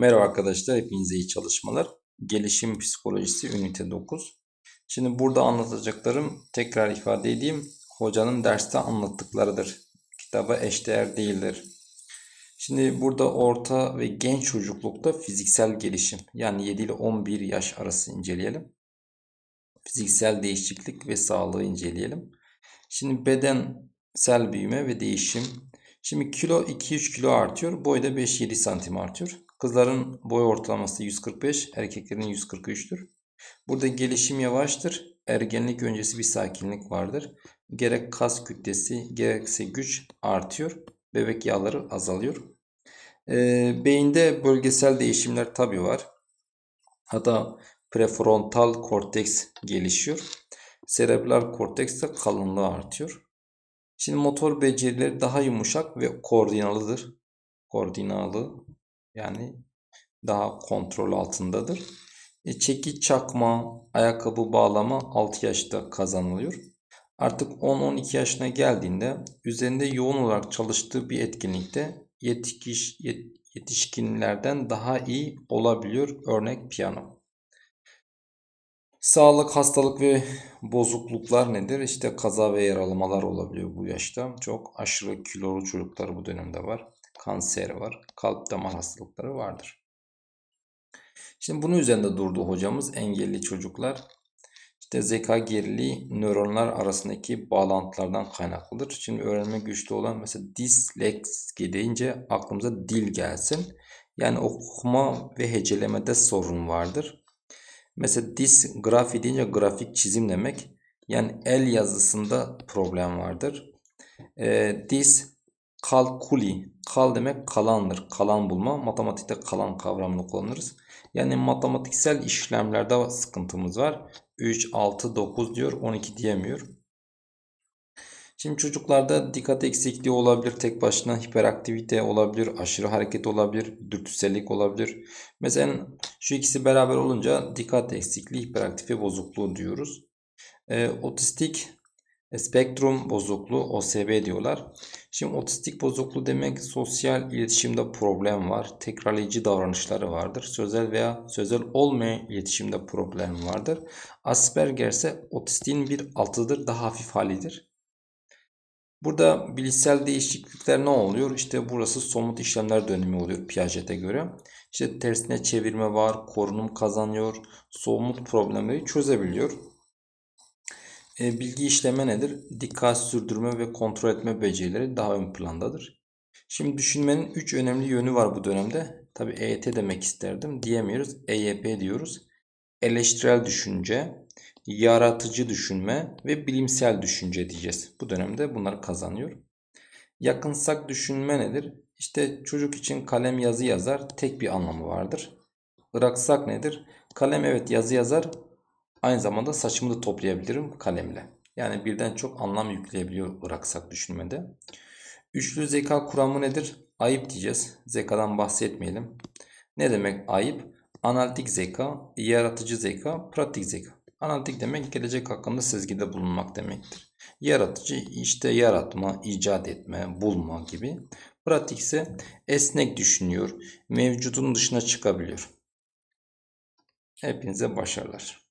Merhaba arkadaşlar, hepinize iyi çalışmalar. Gelişim Psikolojisi Ünite 9. Şimdi burada anlatacaklarım tekrar ifade edeyim. Hocanın derste anlattıklarıdır. Kitaba eşdeğer değildir. Şimdi burada orta ve genç çocuklukta fiziksel gelişim yani 7 ile 11 yaş arası inceleyelim. Fiziksel değişiklik ve sağlığı inceleyelim. Şimdi bedensel büyüme ve değişim. Şimdi kilo 2-3 kilo artıyor. Boy da 5-7 santim artıyor. Kızların boy ortalaması 145, erkeklerin 143'tür. Burada gelişim yavaştır. Ergenlik öncesi bir sakinlik vardır. Gerek kas kütlesi gerekse güç artıyor. Bebek yağları azalıyor. Ee, beyinde bölgesel değişimler tabi var. Hatta prefrontal korteks gelişiyor. Serebral korteks de kalınlığı artıyor. Şimdi motor becerileri daha yumuşak ve koordinalıdır. Koordinalı yani daha kontrol altındadır. E, çeki çakma, ayakkabı bağlama 6 yaşta kazanılıyor. Artık 10-12 yaşına geldiğinde üzerinde yoğun olarak çalıştığı bir etkinlikte yetiş, yetişkinlerden daha iyi olabiliyor. Örnek piyano. Sağlık, hastalık ve bozukluklar nedir? İşte kaza ve yaralamalar olabiliyor bu yaşta. Çok aşırı kilolu çocuklar bu dönemde var. Kanser var. Kalp damar hastalıkları vardır. Şimdi bunun üzerinde durdu hocamız engelli çocuklar. İşte zeka geriliği nöronlar arasındaki bağlantılardan kaynaklıdır. Şimdi öğrenme güçlü olan mesela disleksi deyince aklımıza dil gelsin. Yani okuma ve hecelemede sorun vardır. Mesela disgrafi deyince grafik çizim demek. Yani el yazısında problem vardır. E, dis kalkuli, kal demek kalandır. Kalan bulma. Matematikte kalan kavramını kullanırız. Yani matematiksel işlemlerde sıkıntımız var. 3, 6, 9 diyor. 12 diyemiyor. Şimdi çocuklarda dikkat eksikliği olabilir, tek başına hiperaktivite olabilir, aşırı hareket olabilir, dürtüsellik olabilir. Mesela şu ikisi beraber olunca dikkat eksikliği, hiperaktife bozukluğu diyoruz. E, otistik spektrum bozukluğu OSB diyorlar. Şimdi otistik bozukluğu demek sosyal iletişimde problem var. Tekrarlayıcı davranışları vardır. Sözel veya sözel olmayan iletişimde problem vardır. Asperger ise otistiğin bir altıdır, daha hafif halidir. Burada bilişsel değişiklikler ne oluyor? İşte burası somut işlemler dönemi oluyor Piaget'e göre. İşte tersine çevirme var, korunum kazanıyor, somut problemleri çözebiliyor. E, bilgi işleme nedir? Dikkat sürdürme ve kontrol etme becerileri daha ön plandadır. Şimdi düşünmenin 3 önemli yönü var bu dönemde. Tabi EYT demek isterdim. Diyemiyoruz. EYP diyoruz. Eleştirel düşünce, yaratıcı düşünme ve bilimsel düşünce diyeceğiz. Bu dönemde bunları kazanıyor. Yakınsak düşünme nedir? İşte çocuk için kalem yazı yazar tek bir anlamı vardır. Iraksak nedir? Kalem evet yazı yazar aynı zamanda saçımı da toplayabilirim kalemle. Yani birden çok anlam yükleyebiliyor bıraksak düşünmede. Üçlü zeka kuramı nedir? Ayıp diyeceğiz. Zekadan bahsetmeyelim. Ne demek ayıp? Analitik zeka, yaratıcı zeka, pratik zeka. Analitik demek gelecek hakkında sezgide bulunmak demektir. Yaratıcı işte yaratma, icat etme, bulma gibi. Pratik ise esnek düşünüyor, mevcudun dışına çıkabiliyor. Hepinize başarılar.